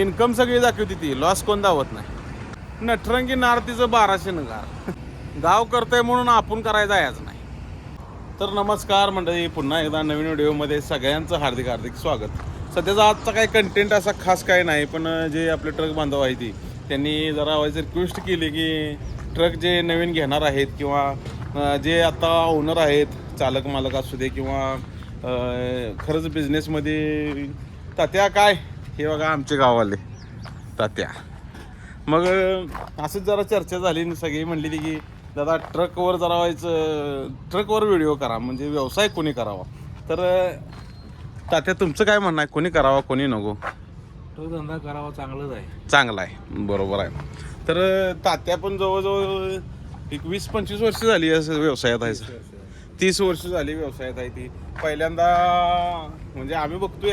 Income सगळी दाखवते ती. लॉस कोण दावत नाही. नटरंगी नारतीचं बाराशे नगार. गाव करतंय म्हणून आपण करायचं याच नाही. तर नमस्कार मंडळी पुन्हा एकदा नवीन व्हिडिओमध्ये सगळ्यांचं हार्दिक हार्दिक स्वागत. सध्याचा आजचा काही कंटेंट असा खास काय नाही पण जे आपले ट्रक बांधव आहे ती त्यांनी जरा व्हायचं रिक्वेस्ट केली की ट्रक जे नवीन घेणार आहेत किंवा जे आता ओनर आहेत चालक मालक असू दे किंवा खरंच बिझनेसमध्ये तात्या काय? हे बघा आमचे गाववाले. तात्या. मग असंच जरा चर्चा झाली सगळी म्हणली ती की दादा ट्रकवर जरा व्हायचं ट्रकवर व्हिडिओ करा म्हणजे व्यवसाय कोणी करावा? तर तात्या तुमचं काय म्हणणं आहे? कोणी करावा कोणी नको? तो धंदा करावा चांगलाच आहे. चांगला आहे. बरोबर आहे. तर तात्या पण जवळजवळ एक वीस पंचवीस वर्ष झाली असं व्यवसायात आहे. तीस वर्ष झाली व्यवसायात आहे ती. पहिल्यांदा म्हणजे आम्ही बघतोय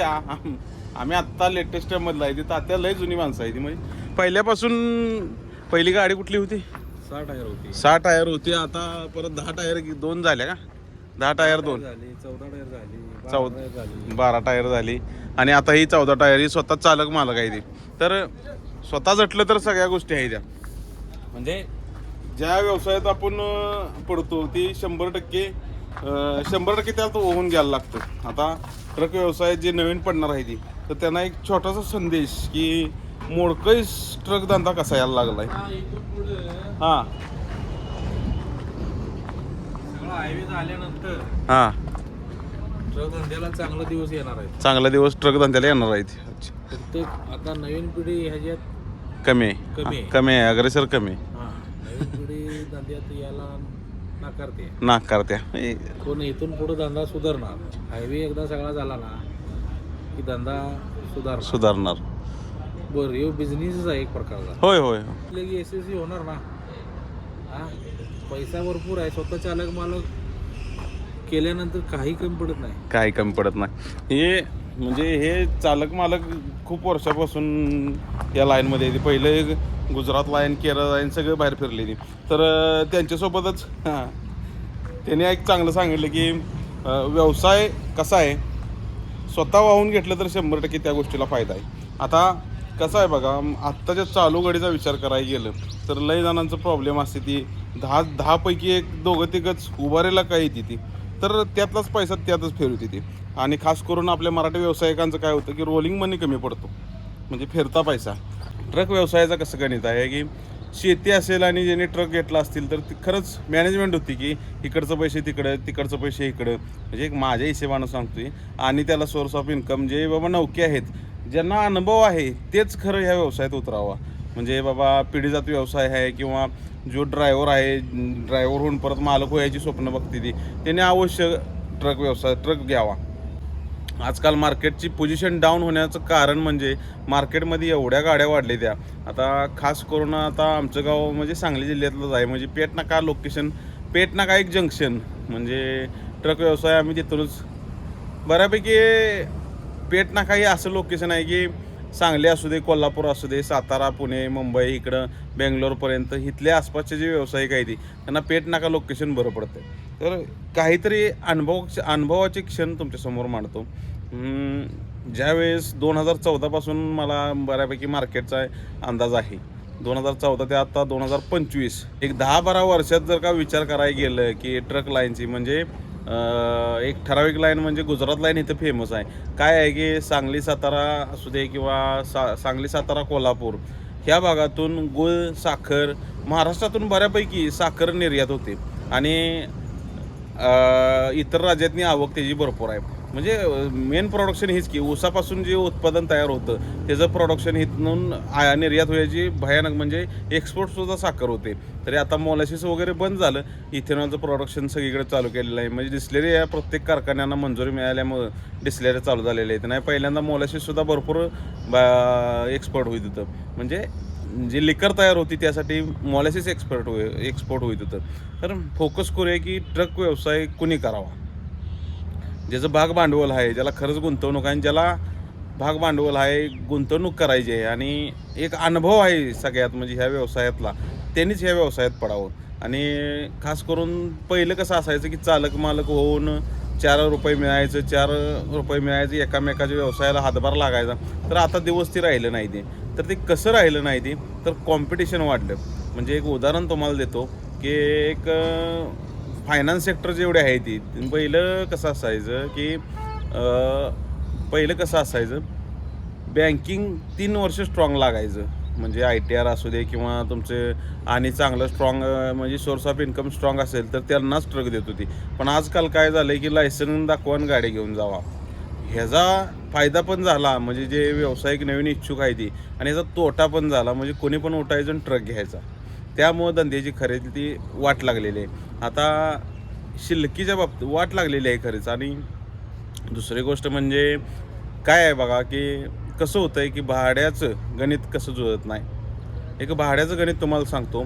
आम्ही आत्ता लेटेस्ट मधला आहे. ती तात्या लय जुनी माणसं आहे ती म्हणजे. पहिल्यापासून पहिली गाडी कुठली होती? सहा टायर होती. सहा टायर होती. आता परत दहा टायर दोन झाल्या का? दहा टायर दोन. झाली चौदा टायर झाली बारा चौदा टायर झाली. बारा टायर झाली. आणि आता ही चौदा टायर ही स्वतः चालक मालक आहे ती. तर स्वतः झटलं तर सगळ्या गोष्टी आहे त्या. म्हणजे ज्या व्यवसायात आपण पडतो ती शंभर टक्के शंभर टक्के त्यात होऊन घ्यायला लागतं. आता ट्रक व्यवसायात जे नवीन पडणार आहे ती तर त्यांना एक छोटासा संदेश की मोडकळी ट्रक धंदा कसा यायला लागलाय. हां हायवे झाल्यानंतर हां. ट्रक धंद्याला चांगला दिवस येणार आहेत. चांगला दिवस ट्रक धंद्याला येणार आहेत. फक्त आता नवीन पिढी ह्याच्यात कमी. आहे कमी आहे. कमी आहे अग्रेसर कमी आहे. हा नवीन पिढी धंद्यात यायला नाकारते. नाकारत्या पण इथून पुढे धंदा सुधारणार? हायवे एकदा सगळा झाला ना की धंदा सुधारणार. सुधारणार. बरं ह्यो बिझनेसच आहे एक प्रकारचा. होय होय. लगे एस एस सी होणार ना? हा? पैसा भरपूर आहे स्वतः चालक मालक केल्यानंतर काही कमी पडत नाही. काही कमी पडत नाही. हे म्हणजे हे चालक मालक खूप वर्षापासून या लाईनमध्ये आहे. पहिले गुजरात लाईन केरळ लाईन सगळे बाहेर फिरले ती तर त्यांच्यासोबतच हां, त्यांनी एक चांगलं सांगितलं की व्यवसाय कसा आहे? स्वतः वाहून घेतलं तर शंभर टक्के त्या गोष्टीला फायदा आहे. आता कसं आहे बघा आत्ताच्या चालू घडीचा विचार करायला गेलं तर लय जणांचं प्रॉब्लेम असते ती. दहा दहापैकी एक दोघं तिघंच उभारेला काय येते ती. तर त्यातलाच पैसा त्यातच फिरवते ती. आणि खास करून आपल्या मराठी व्यावसायिकांचं काय होतं की रोलिंग मनी कमी पडतो. म्हणजे फिरता पैसा. ट्रक व्यवसायाचा कसं गणित आहे की शेती असेल आणि ज्याने ट्रक घेतला असतील तर ती खरंच मॅनेजमेंट होती की इकडचं पैसे तिकडं तिकडचं पैसे इकडं. म्हणजे एक माझ्या हिशेबानं सांगतोय. आणि त्याला सोर्स ऑफ इन्कम जे बाबा नौके आहेत ज्यांना अनुभव आहे तेच खरं ह्या व्यवसायात उतरावा. म्हणजे बाबा पिढीजात व्यवसाय आहे किंवा जो ड्रायव्हर आहे ड्रायव्हर होऊन परत मालक व्हायची स्वप्न बघते ती त्याने अवश्य ट्रक व्यवसाय ट्रक घ्यावा. आजकाल मार्केटची पोझिशन डाऊन होण्याचं कारण म्हणजे मार्केटमध्ये एवढ्या गाड्या वाढल्या त्या. आता खास करून आता आमचं गाव म्हणजे सांगली जिल्ह्यातलंच आहे. म्हणजे पेट नाका लोकेशन पेटनाका एक जंक्शन म्हणजे ट्रक व्यवसाय आम्ही तिथूनच बऱ्यापैकी पेटनाका हे असं लोकेशन आहे की सांगली असू दे कोल्हापूर असू दे सातारा पुणे मुंबई इकडं बेंगलोरपर्यंत इथल्या आसपासचे जे व्यावसायिक आहे ती त्यांना पेट नाका लोकेशन बरं पडतं तर काहीतरी अनुभव अनुभवाचे क्षण तुमच्यासमोर मांडतो. ज्यावेळेस दोन हजार चौदापासून मला बऱ्यापैकी मार्केटचा अंदाज आहे. दोन हजार चौदा ते आत्ता दोन हजार पंचवीस एक दहा बारा वर्षात जर का विचार करायला गेलं की ट्रक लाईनची म्हणजे एक ठराविक लाईन म्हणजे गुजरात लाईन इथं फेमस आहे. काय आहे की सांगली सातारा असू दे किंवा सा सांगली सातारा कोल्हापूर ह्या भागातून गुळ साखर महाराष्ट्रातून बऱ्यापैकी साखर निर्यात होते. आणि इतर राज्यातनी आवक त्याची भरपूर आहे. म्हणजे मेन प्रोडक्शन हीच की ऊसापासून जे उत्पादन तयार होतं त्याचं प्रोडक्शन इथून निर्यात व्हायची भयानक म्हणजे एक्सपोर्ट सुद्धा साखर होते. तरी आता मोलासिस वगैरे बंद झालं इथेनॉलचं प्रोडक्शन सगळीकडे चालू केलेलं आहे. म्हणजे डिस्लेरी या प्रत्येक कारखान्यांना मंजुरी मिळाल्यामुळं डिस्लेरी चालू झालेले आहेत. नाही पहिल्यांदा मोलासिस सुद्धा भरपूर एक्सपोर्ट होईल होतं म्हणजे जी लिकर तयार होती त्यासाठी मॉलेसिस एक्सपर्ट होय एक्सपोर्ट होत होतं. तर फोकस करूया की ट्रक व्यवसाय कुणी करावा? ज्याचं भाग भांडवल आहे ज्याला खरंच गुंतवणूक आहे आणि ज्याला भाग भांडवल आहे गुंतवणूक करायची आहे. आणि एक अनुभव आहे सगळ्यात म्हणजे ह्या व्यवसायातला. त्यांनीच ह्या व्यवसायात पडावं. आणि खास करून पहिलं कसं असायचं की चालक मालक होऊन चार रुपये मिळायचं चार रुपये मिळायचं एकामेकाच्या व्यवसायाला हातभार लागायचा. तर आता दिवस ती राहिलं नाही ते. तर ते कसं राहिलं नाही ते तर कॉम्पिटिशन वाढलं. म्हणजे एक उदाहरण तुम्हाला देतो की एक फायनान्स सेक्टर जेवढे आहे ती पहिलं कसं असायचं की पहिलं कसं असायचं बँकिंग तीन वर्ष स्ट्रॉंग लागायचं. म्हणजे आय टी आर असू दे किंवा तुमचे आणि चांगलं स्ट्रॉंग म्हणजे सोर्स ऑफ इन्कम स्ट्रॉंग असेल तर त्यांनाच ट्रक देत होती. पण आजकाल काय झालं की लायसन दाखवून गाडी घेऊन जावा. ह्याचा फायदा पण झाला म्हणजे जे व्यावसायिक नवीन इच्छुक आहे ती आणि ह्याचा तोटा पण झाला म्हणजे कोणी पण उठायचं आणि ट्रक घ्यायचा. त्यामुळं धंद्याची खरेदी ती वाट लागलेली आहे. आता शिल्कीच्या बाबतीत वाट लागलेली आहे खरेच. आणि दुसरी गोष्ट म्हणजे काय आहे बघा की कसं होतं आहे की भाड्याचं गणित कसं जुळत नाही. एक भाड्याचं गणित तुम्हाला सांगतो.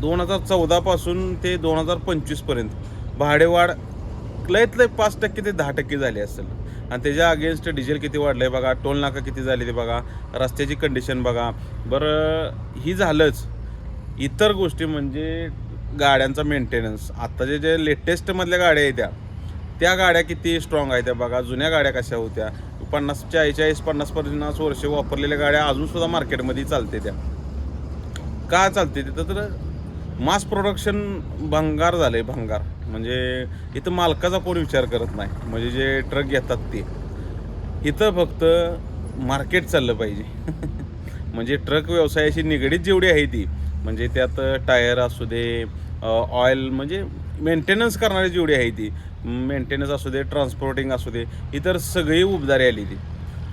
दोन हजार चौदापासून ते दोन हजार पंचवीसपर्यंत भाडेवाढ लयत लय पाच टक्के ते दहा टक्के झाली असेल. आणि त्याच्या अगेन्स्ट डिझेल किती वाढलं आहे बघा टोल नाका किती झाली ते बघा रस्त्याची कंडिशन बघा. बरं ही झालंच. इतर गोष्टी म्हणजे गाड्यांचा मेंटेनन्स आत्ताचे जे लेटेस्टमधल्या गाड्या आहेत त्या त्या गाड्या किती स्ट्रॉंग आहेत त्या बघा. जुन्या गाड्या कशा होत्या? पन्नास चाळीस पन्नास पन्नास वर्ष वापरलेल्या गाड्या अजूनसुद्धा मार्केटमध्ये चालते त्या. का चालते तिथं? तर मास प्रोडक्शन भंगार झालं आहे भंगार. म्हणजे इथं मालकाचा कोण विचार करत नाही. म्हणजे जे ट्रक घेतात ते. इथं फक्त मार्केट चाललं पाहिजे. म्हणजे ट्रक व्यवसायाशी निगडीत जेवढी आहे ती. म्हणजे त्यात टायर असू दे ऑइल म्हणजे मेंटेनन्स करणारी जेवढी आहे ती. मेंटेनन्स असू दे ट्रान्सपोर्टिंग असू दे इतर सगळी उबदारी आली ती.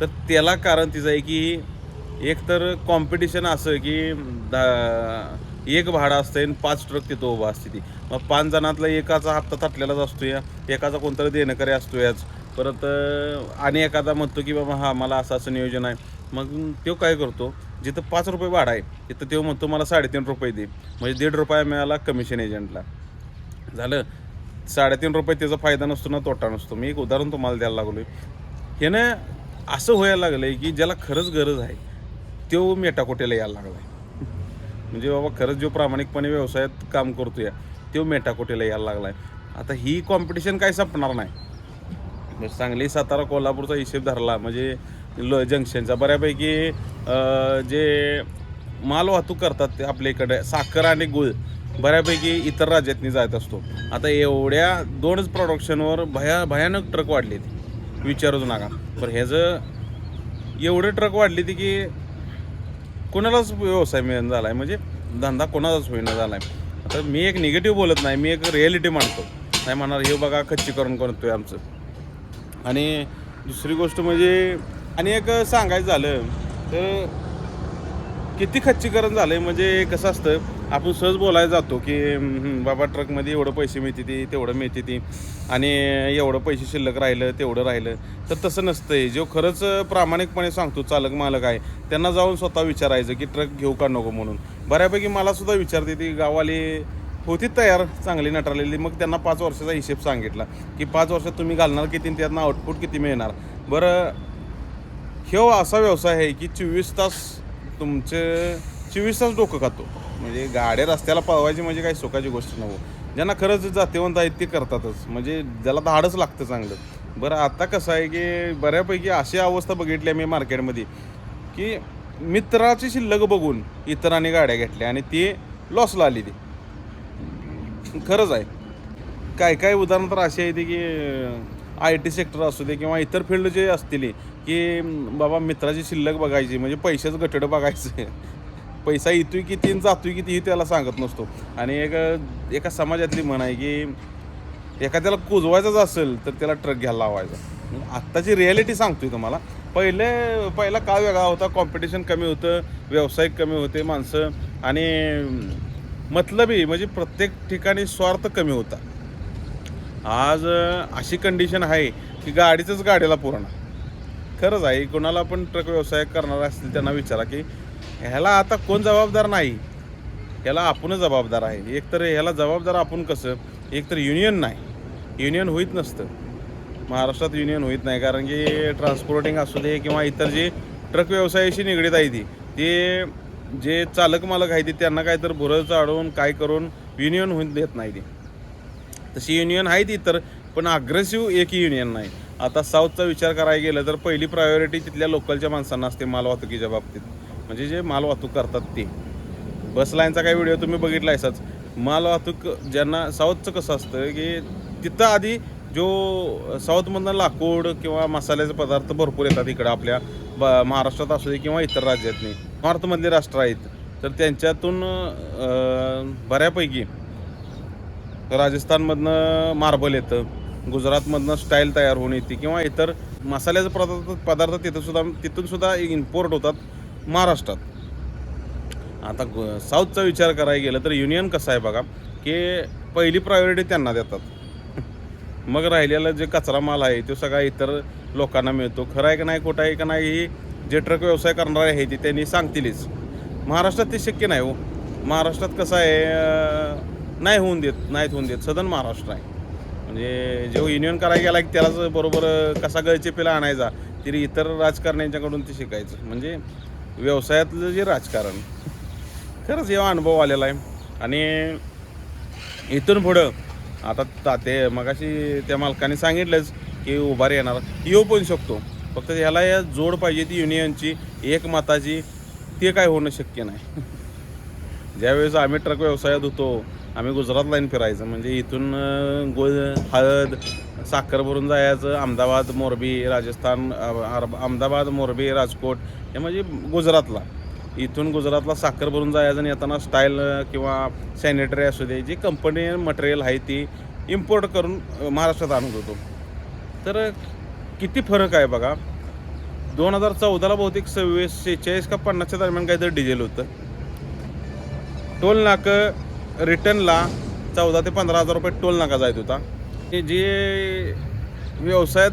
तर त्याला कारण तिचं आहे की एक तर कॉम्पिटिशन असं की दा एक भाडं असतं आणि पाच ट्रक तिथं उभा असते ती. मग पाच जणातला एकाचा हप्ता थटलेलाच असतो या एकाचा कोणतरी देणकरी असतो याच परत आणि एखादा म्हणतो की बाबा हा मला असं असं नियोजन आहे. मग तो काय करतो जिथं पाच रुपये भाडं आहे तिथं तो म्हणतो मला साडेतीन रुपये दे. म्हणजे दीड रुपया मिळाला कमिशन एजंटला झालं साडेतीन रुपये त्याचा फायदा नसतो ना तोटा नसतो. मी एक उदाहरण तुम्हाला द्यायला लागलो आहे असं व्हायला लागलं आहे की ज्याला खरंच गरज आहे तो मेटाकोटीला यायला लागला आहे म्हणजे बाबा खरंच जो प्रामाणिकपणे व्यवसायात काम करतो या तो मेटाकोटीला यायला लागला आहे आता ही कॉम्पिटिशन काय संपणार नाही. सांगली सातारा कोल्हापूरचा हिशेब धरला म्हणजे ल जंक्शनचा. बऱ्यापैकी जे माल वाहतूक करतात ते आपल्या इकडे साखर आणि गुळ बऱ्यापैकी इतर राज्यातनी जात असतो. आता एवढ्या दोनच प्रोडक्शनवर भया भयानक ट्रक वाढले ती विचारूच नका. पण ह्याचं एवढे ट्रक वाढले ती की कोणालाच व्यवसाय मिळून झाला आहे म्हणजे धंदा कोणालाच होईना झाला आहे आता मी एक निगेटिव्ह बोलत नाही मी एक रिॲलिटी मांडतो. नाही म्हणणार हे बघा खच्चीकरण आहे आमचं. आणि दुसरी गोष्ट म्हणजे आणि एक सांगायचं झालं तर किती खच्चीकरण झालं आहे म्हणजे कसं असतं आपण सहज बोलायला जातो की बाबा ट्रकमध्ये एवढं पैसे मिळते ती तेवढं मिळते ती आणि एवढं पैसे शिल्लक राहिलं तेवढं राहिलं. तर तसं नसतंय. जो खरंच प्रामाणिकपणे सांगतो चालक मालक आहे त्यांना जाऊन स्वतः विचारायचं की ट्रक घेऊ का नको म्हणून? बऱ्यापैकी मला सुद्धा विचारते ती गावाली होती तयार चांगली नटरलेली? मग त्यांना पाच वर्षाचा हिशेब सांगितला की पाच वर्षात तुम्ही घालणार किती आणि आउटपुट किती मिळणार? बरं ह्यो असा व्यवसाय आहे की चोवीस तास तुमचे चोवीस तास डोकं खातो. म्हणजे गाड्या रस्त्याला पळवायची म्हणजे काही सुखाची गोष्ट नव्हती ज्यांना खरंच जातीवंत आहेत ते करतातच. म्हणजे ज्याला धाडच लागतं चांगलं. बरं आता कसं आहे की बऱ्यापैकी अशी अवस्था बघितली आहे मी मार्केटमध्ये की मित्राची शिल्लक बघून इतरांनी गाड्या घेतल्या आणि ती लॉसला आली ती खरंच आहे. काय काय उदाहरणं तर अशी आहे की आय टी सेक्टर असू दे किंवा इतर फील्ड जे असतील की बाबा मित्राची शिल्लक बघायची म्हणजे पैशाचं गटडं बघायचं. पैसा येतोय किती आणि जातोय किती हे त्याला सांगत नसतो. आणि एक एका समाजातली म्हण आहे की एखाद्याला कुजवायचंच असेल तर त्याला ट्रक घ्यायला लावायचा. आत्ताची रिॲलिटी सांगतोय तुम्हाला. पहिले पहिला काळ वेगळा होता. कॉम्पिटिशन कमी होतं व्यावसायिक कमी होते माणसं. आणि मतलबी म्हणजे प्रत्येक ठिकाणी स्वार्थ कमी होता. आज अशी कंडिशन आहे की गाडीचंच गाडीला पूर्ण खरंच आहे कोणाला पण ट्रक व्यवसाय करणार असतील त्यांना विचारा की ह्याला आता कोण जबाबदार नाही? ह्याला आपणच जबाबदार आहे. एक तर ह्याला जबाबदार आपण कसं? एक तर युनियन नाही. युनियन होईत नसतं. महाराष्ट्रात युनियन होईत नाही. कारण की ट्रान्सपोर्टिंग असू दे किंवा इतर जे ट्रक व्यवसायाशी निगडीत आहे ती ते जे चालक मालक आहे ते त्यांना काय तर भुरळ चाडवून काय करून युनियन होऊन देत नाही ते. तशी युनियन आहे ती तर पण अग्रेसिव्ह एक युनियन नाही. आता साऊथचा विचार करायला गेलं तर पहिली प्रायोरिटी तिथल्या लोकलच्या माणसांना असते मालवाहतुकीच्या बाबतीत. म्हणजे जे मालवाहतूक करतात ते. बस लाईनचा काही व्हिडिओ तुम्ही बघितला असाच मालवाहतूक ज्यांना साऊथचं कसं असतं की तिथं आधी जो साऊथमधनं लाकूड किंवा मसाल्याचे पदार्थ भरपूर येतात इकडं आपल्या ब महाराष्ट्रात असू दे किंवा इतर राज्यातनी. नॉर्थमधले राष्ट्र आहेत. तर त्यांच्यातून बऱ्यापैकी राजस्थानमधनं मार्बल येतं. गुजरातमधनं स्टाईल तयार होऊन येते किंवा इतर मसाल्याचे पदार्थ पदार्थ तिथंसुद्धा तिथूनसुद्धा इम्पोर्ट होतात. महाराष्ट्रात. आता ग- साऊथचा विचार करायला गेलं तर युनियन कसं आहे बघा की पहिली प्रायोरिटी त्यांना देतात. मग राहिलेला जे कचरा माल आहे तो सगळा इतर लोकांना मिळतो. खरं आहे का नाही खोटं आहे का नाही ही जे ट्रक व्यवसाय करणारे आहे ते त्यांनी सांगतीलच. महाराष्ट्रात ते शक्य नाही हो. महाराष्ट्रात कसं आहे नाही होऊन देत नाहीत होऊन देत. सदन महाराष्ट्र आहे. म्हणजे जेव्हा युनियन करायला गेला की त्यालाच बरोबर कसा गळचेपेला आणायचा तरी इतर राजकारण्यांच्याकडून ते शिकायचं. म्हणजे व्यवसायातलं जे राजकारण खरंच हे अनुभव आलेला आहे. आणि इथून पुढं आता ताते मगाशी त्या मालकाने सांगितलंच की उभार येणार. येऊ पण शकतो. फक्त ह्याला या जोड पाहिजे ती युनियनची एक मताची ते काय होणं शक्य नाही. ज्यावेळेस आम्ही ट्रक व्यवसायात होतो आम्ही गुजरात लाईन फिरायचं. म्हणजे इथून गो हळद साखर भरून जायचं अहमदाबाद मोरबी राजस्थान अहमदाबाद मोरबी राजकोट हे म्हणजे गुजरातला. इथून गुजरातला साखर भरून जायचं आणि येताना स्टाईल किंवा सॅनिटरी असू दे जी कंपनी मटेरियल आहे ती इम्पोर्ट करून महाराष्ट्रात आणत होतो. तर किती फरक आहे बघा. दोन हजार चौदाला बहुतेक सव्वीस शेहेचाळीस का पन्नासच्या दरम्यान काहीतरी डिझेल होतं. टोल नाकं रिटर्नला चौदा ते पंधरा हजार रुपये टोल नाका जायत होता. की जे व्यवसायात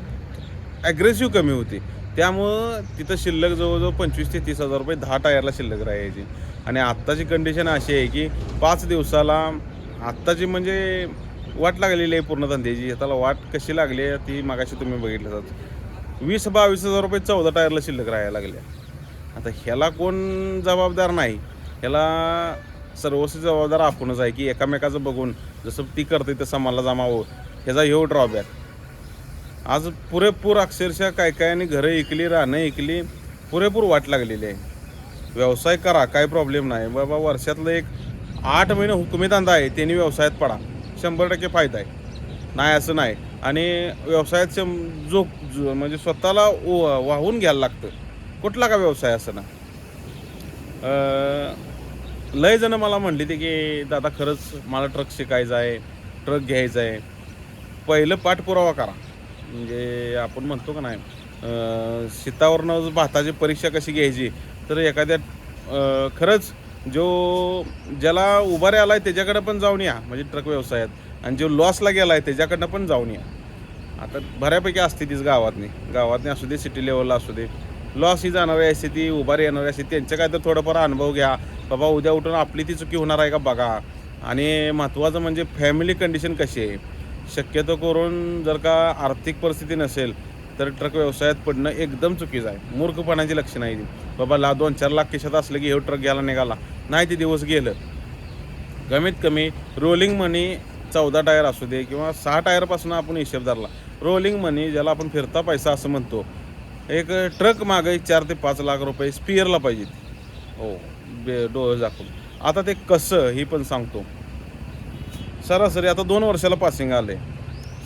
ॲग्रेसिव्ह कमी होती त्यामुळं तिथं शिल्लक जवळजवळ पंचवीस ते तीस हजार रुपये दहा टायरला शिल्लक राहायची. आणि आत्ताची कंडिशन अशी आहे की पाच दिवसाला आत्ताची म्हणजे वाट लागलेली आहे पूर्ण धंद्याची. त्याला वाट कशी लागली आहे ती मागाशी तुम्ही बघितलं जात वीस बावीस हजार रुपये चौदा टायरला शिल्लक राहायला लागल्या. आता ह्याला कोण जबाबदार नाही. ह्याला सर्वस्वी जबाबदार आपणच आहे की एकामेकाचं बघून जसं ती करते तसं मला जमावं. ह्याचा ह्यो ड्रॉबॅक आज पुरेपूर अक्षरशः काय काय आणि घरं इकली राहणं इकली पुरेपूर वाट लागलेली आहे. व्यवसाय करा काय प्रॉब्लेम नाही. बाबा वर्षातलं एक आठ महिने हुकुमी धंदा आहे त्यांनी व्यवसायात पडा. शंभर टक्के फायदा आहे. नाही असं नाही. आणि व्यवसायात शं जो जो- म्हणजे स्वतःला वाहून घ्यायला लागतं. कुठला का व्यवसाय असं ना? लय जण मला म्हणली ते की दादा खरंच मला ट्रक शिकायचा आहे ट्रक घ्यायचा आहे पहिलं पाठपुरावा करा. म्हणजे आपण म्हणतो का नाही शेतावरनं भाताची परीक्षा कशी घ्यायची? तर एखाद्या खरंच जो ज्याला उभारे आला आहे त्याच्याकडं पण जाऊन या म्हणजे ट्रक व्यवसायात. आणि जो लॉसला गेला आहे त्याच्याकडनं पण जाऊन या. आता बऱ्यापैकी असते तीच गावातनी. गावातनी असू दे सिटी लेवलला असू दे. लॉस ही जाणारी असते ती उभारी येणारी असते त्यांचं काय तर थोडंफार अनुभव घ्या. बाबा उद्या उठून आपली ती चुकी होणार आहे का बघा. आणि महत्त्वाचं म्हणजे फॅमिली कंडिशन कशी आहे? शक्यतो करून जर का आर्थिक परिस्थिती नसेल तर ट्रक व्यवसायात पडणं एकदम चुकीचं आहे. मूर्खपणाची लक्षणं आहे ती. बाबा ला दोन चार लाख खिशात असलं की हे ट्रक घ्यायला निघाला. नाही ते दिवस गेलं. कमीत कमी रोलिंग मनी चौदा टायर असू दे किंवा सहा टायरपासून आपण हिशेब धरला. रोलिंग मनी ज्याला आपण फिरता पैसा असं म्हणतो एक ट्रक मागे चार ते पाच लाख रुपये स्पियरला पाहिजेत हो बे डोळे दाखवून आता ते कसं ही पण सांगतो. सरासरी आता दोन वर्षाला पासिंग आले.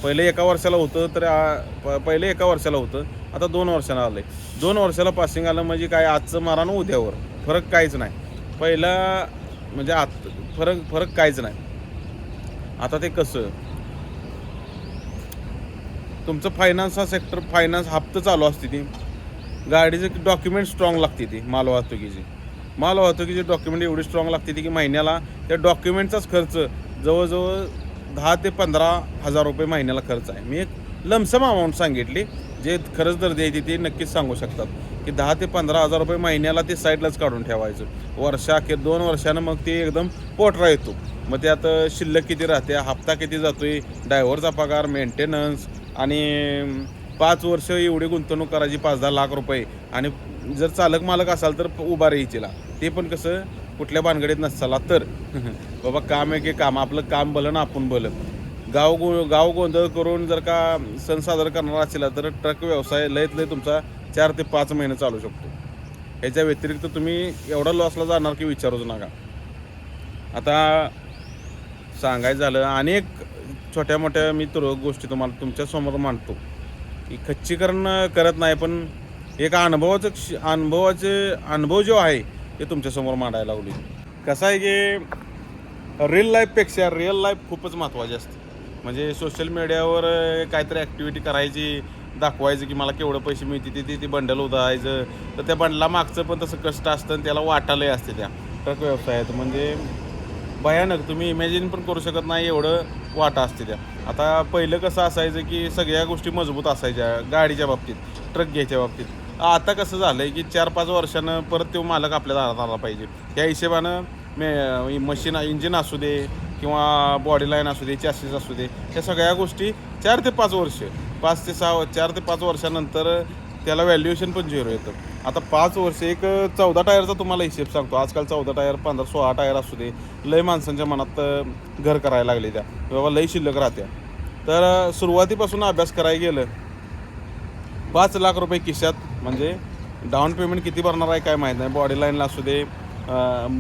पहिले एका वर्षाला होतं तर आ- प- पहिले एका वर्षाला होतं आता दोन वर्षाला आलं. आहे दोन वर्षाला पासिंग आलं म्हणजे काय आजचं मारानं उद्यावर. फरक काहीच नाही. पहिला म्हणजे आत फरक फरक काहीच नाही. आता ते कसं तुमचं फायनान्स हा सेक्टर फायनान्स हप्तं चालू असते ती. गाडीचे डॉक्युमेंट स्ट्रॉंग लागते ती मालवाहतुकीची. मालवाहतुकीची डॉक्युमेंट एवढी स्ट्रॉंग लागते ती की महिन्याला त्या डॉक्युमेंटचाच खर्च जवळजवळ दहा ते पंधरा हजार रुपये महिन्याला खर्च आहे. मी एक लमसम अमाऊंट सांगितली जे खरंच दर द्यायची ते नक्कीच सांगू शकतात. की दहा ते पंधरा हजार रुपये महिन्याला ते साईडलाच काढून ठेवायचं. वर्षाखेर दोन वर्षानं मग ते एकदम पोटरा येतो. मग त्यात शिल्लक किती राहते हप्ता किती जातोय ड्रायव्हरचा पगार मेंटेनन्स आणि पाच वर्ष एवढी गुंतवणूक करायची पाच दहा लाख रुपये. आणि जर चालक मालक असाल तर उभा राहायचीला ते पण कसं कुठल्या भानगडीत नसाला तर. बाबा काम आहे की काम. आपलं काम भलं ना आपण भलं गाव गो गाव गोंधळ करून जर का सण साजरा करणार असेल तर ट्रक व्यवसाय लयत लय तुमचा चार ते पाच महिने चालू शकतो. ह्याच्या व्यतिरिक्त तुम्ही एवढा लॉसला जाणार की विचारूच नका. आता सांगायचं झालं अनेक छोट्या मोठ्या मी तर गोष्टी तुम्हाला तुमच्यासमोर मांडतो. की खच्चीकरण करत नाही पण एक अनुभवाचं क्ष- अनुभवाचे अनुभव जो आहे ते तुमच्यासमोर मांडायला लागली कसं आहे की रिअल लाईफपेक्षा रिअल लाईफ खूपच महत्त्वाची असते. म्हणजे सोशल मीडियावर काहीतरी ॲक्टिव्हिटी करायची दाखवायचं की मला केवढं पैसे मिळते ते ते- ते बंडल उदायचं तर त्या बंडला मागचं पण तसं कष्ट असतं आणि त्याला वाटालंही असते त्या. ट्रक व्यवसायात. म्हणजे भयानक तुम्ही इमॅजिन पण करू शकत नाही एवढं. वाटा असते त्या. आता पहिलं कसं असायचं की सगळ्या गोष्टी मजबूत असायच्या गाडीच्या बाबतीत ट्रक घ्यायच्या बाबतीत. आता कसं झालं आहे की चार पाच वर्षानं परत तो मालक आपल्या दारात आला पाहिजे. त्या हिशेबानं मे मशीन इंजिन असू दे किंवा बॉडी लाईन असू दे चॅसिस असू दे या सगळ्या गोष्टी चार ते पाच वर्ष पाच ते सहा चार ते पाच वर्षानंतर त्याला व्हॅल्युएशन पण झिरो येतं. आता पाच वर्ष एक चौदा टायरचा तुम्हाला हिशेब सांगतो. आजकाल चौदा टायर पंधरा सोळा टायर असू दे लय माणसांच्या मनात घर करायला लागले त्या. बाबा लय शिल्लक राहत्या. तर सुरुवातीपासून अभ्यास करायला गेलं पाच लाख रुपये किशात म्हणजे डाऊन पेमेंट किती भरणार आहे काय माहीत नाही. बॉडी लाईनला असू दे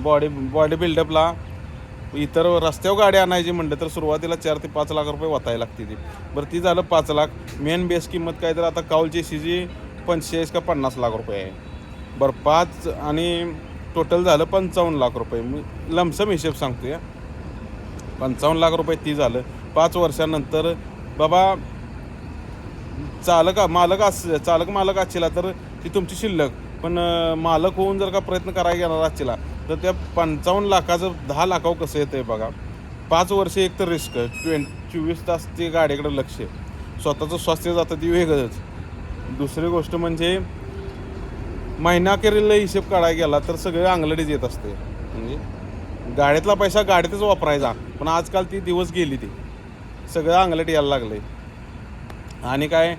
बॉडी बॉडी बिल्डअपला इतर रस्त्यावर गाडी आणायची म्हणलं तर सुरुवातीला चार ते पाच लाख रुपये वाचायला लागते ती बरं ती झालं पाच लाख. मेन बेस किंमत काय तर आता काउलची सी जी पंचेचाळीस का पन्नास लाख रुपये आहे. बरं पाच आणि टोटल झालं पंचावन्न लाख रुपये. मी लमसम हिशेब सांगतो या पंचावन्न लाख रुपये ती झालं. पाच वर्षानंतर बाबा चालक मालक अस चालक मालक असला तर ती तुमची शिल्लक. पण मालक होऊन जर का प्रयत्न करायला गेला असला तर त्या पंचावन्न लाखाचं दहा लाखावर कसं येतं आहे बघा. पाच वर्ष एक तर रिस्क ट्वें चोवीस तास ते गाडीकडे लक्ष. स्वतःचं स्वास्थ्य जातं ती वेगळंच. दुसरी गोष्ट म्हणजे महिनाखेरीला हिशेब काढायला गेला तर सगळे अंगलडीच येत असते. म्हणजे गाड्यातला पैसा गाडीतच वापरायचा पण आजकाल ती दिवस गेली ती. सगळं अंगलटी यायला लागले आणि काय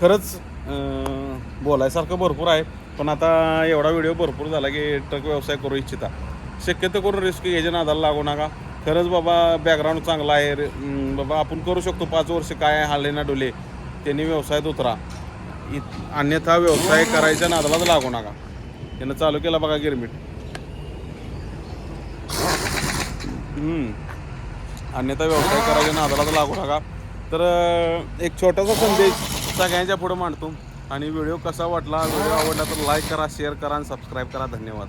खरंच बोलायसारखं भरपूर आहे पण आता एवढा व्हिडिओ भरपूर झाला की ट्रक व्यवसाय करू इच्छिता. शक्यतो करून रिस्क घ्यायच्या नादाला लागू नका. खरंच बाबा बॅकग्राऊंड चांगला आहे. रे- बाबा आपण करू शकतो पाच वर्ष काय हाले ना डोले त्यांनी व्यवसायात उतरा. अन्यथा व्यवसाय करायच्या नादलाच लागू नका. त्यानं चालू केला बघा गिरमिट. अन्यथा व्यवसाय करायच्या नादलाच लागू नका. तर एक छोटासा संदेश सगळ्यांच्या पुढे मांडतो. आणि व्हिडिओ कसा वाटला व्हिडिओ आवडला तर लाईक करा शेअर करा आणि सबस्क्राईब करा. धन्यवाद.